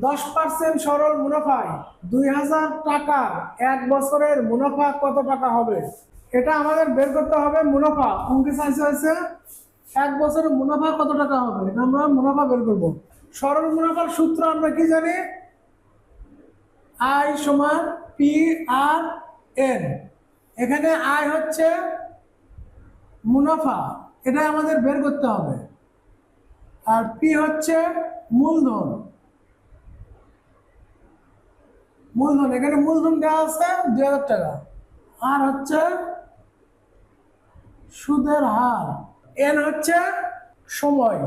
দশ পার্সেন্ট সরল মুনাফায় দুই হাজার টাকার এক বছরের মুনাফা কত টাকা হবে? এটা আমাদের বের করতে হবে মুনাফা। অঙ্কে চাইছে হয়েছে, এক বছরের মুনাফা কত টাকা হবে? এটা আমরা মুনাফা বের করব। সরল মুনাফার সূত্র আমরা কি জানি? আই সমান পি আর এন এখানে আয় হচ্ছে মুনাফা। এটা আমাদের বের করতে হবে। আর পি হচ্ছে মূলধন। মূলধন, এখানে মূলধন দেওয়া আছে দুই হাজার টাকা। আর হচ্ছে সুদের হার। এন হচ্ছে সময়।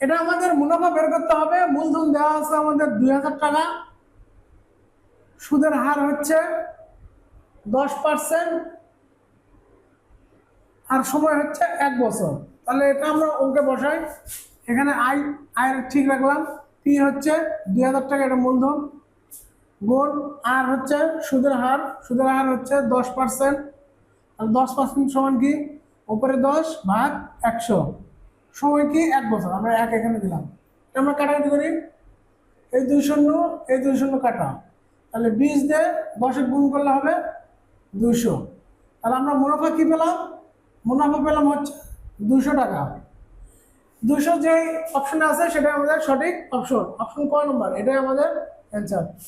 এটা আমাদের মুনাফা বের করতে হবে। মূলধন দেওয়া আছে আমাদের দুই হাজার টাকা। সুদের হার হচ্ছে দশ পার্সেন্ট। আর সময় হচ্ছে এক বছর। তাহলে এটা আমরা অঙ্কে বসাই। এখানে আয়, আয়ের ঠিক রাখলাম। পি হচ্ছে দুই হাজার টাকা, এটা মূলধন। গুণ আর হচ্ছে সুদের হার সুদের হার হচ্ছে দশ পার্সেন্ট। আর দশ পার্সেন্ট সমান কি? উপরে দশ ভাগ একশো। সময় কি? এক বছর। আমরা এক এখানে দিলাম। আমরা কাটাকাটি করি। এই দুই শূন্য, এই দুই শূন্য কাটা। তাহলে বিশ দিয়ে দশে গুণ করলে হবে দুইশো। তাহলে আমরা মুনাফা কি পেলাম? মুনাফা পেলাম হচ্ছে দুশো টাকা। দুশো যে অপশন আছে সেটা আমাদের সঠিক অপশন অপশন কয় নম্বর? এটাই আমাদের অ্যান্সার